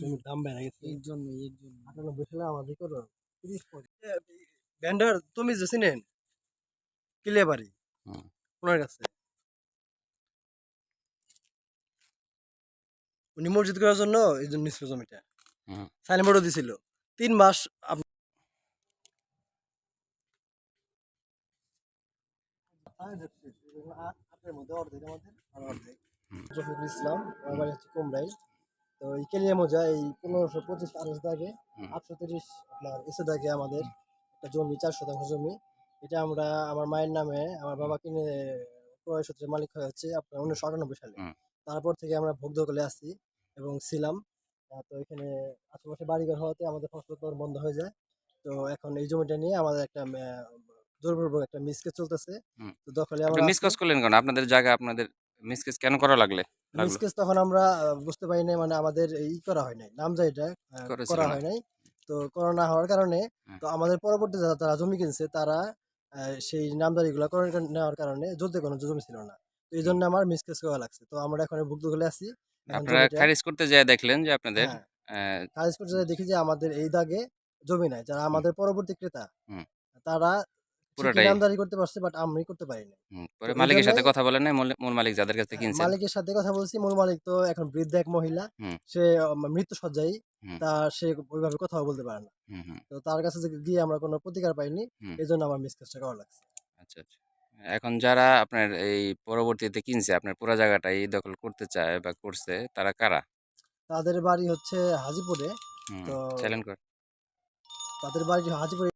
জমির দাম বেড়ে গেছে। এর জন্য এর জন্য আটানব্বই সালে আমাদের করো। তিরিশ তুমি যে চিনেন কিলে বাড়ি ওনার কাছে। উনি মসজিদ করার জন্য এই জন্য নিছিল জমিটা। সাইনবোর্ডও দিছিল। তিন মাস ইসলাম আমার বাড়ি হচ্ছে এই কেলিয়া মোজা এই পনেরোশো পঁচিশ আঠাশ দাগে আটশো তিরিশ আপনার এসে দাগে আমাদের একটা জমি চার শতাংশ জমি। এটা আমরা আমার মায়ের নামে আমার বাবা কিনে ক্রয় সূত্রে মালিক হয়ে হচ্ছে আপনার উনিশশো আটানব্বই সালে। তারপর থেকে আমরা ভোগ দখলে আসছি এবং ছিলাম। তো এখানে আশেপাশে বাড়িঘর হওয়াতে আমাদের ফসল উৎপাদন বন্ধ হয়ে যায়। তো এখন এই জমিটা নিয়ে আমাদের একটা জোরপূর্বক একটা মিসকে চলতেছে। তো দখলে আমরা মিসকাস করলেন কেন? আপনাদের জায়গা আপনাদের মিসকাস কেন করা লাগলে? মিসকেস তখন আমরা বুঝতে পারি নাই মানে আমাদের ই করা হয় নাই। নাম এটা করা হয় নাই। তো করোনা হওয়ার কারণে হ্যাঁ। তো আমাদের পরবর্তী যারা তারা জমি কিনছে তারা সেই নামদারি গুলা করে নেওয়ার কারণে যুদ্ধে কোনো জমি ছিল না। তো এই জন্য আমার মিসকেস করা লাগছে। তো আমরা এখন ভুক্ত করে আছি। আপনারা খারিজ করতে যেয়ে দেখলেন যে আপনাদের হ্যাঁ, খারিজ করতে যেয়ে দেখি যে আমাদের এই দাগে জমি নাই। যারা আমাদের পরবর্তী ক্রেতা তারা পুরোটাই নামদারি করতে পারছে বাট আমি করতে পারিনি। হুম, পরে মালিকের সাথে কথা বলেন মূল- মালিক যাদের কাছে কিনছেন। মালিকের সাথে কথা বলছি মূল মালিক তো এখন বৃদ্ধ এক মহিলা সে মৃত্যু সজ্জাই হুম। তা সে ওইভাবে কথাও বলতে পারে না। হুম হুম। তো তার কাছে গিয়ে আমরা কোনো প্রতিকার পাইনি হুম। আমার মিসকেসটা করা লাগছে। আচ্ছা আচ্ছা। এখন যারা আপনার এই পরবর্তীতে কিনছে আপনার পুরো জায়গাটা এই দখল করতে চায় বা করছে তারা কারা? তাদের বাড়ি হচ্ছে হাজিপুরে তো- চ্যালেঞ্জ কর। তাদের বাড়ি হাজিপুরে।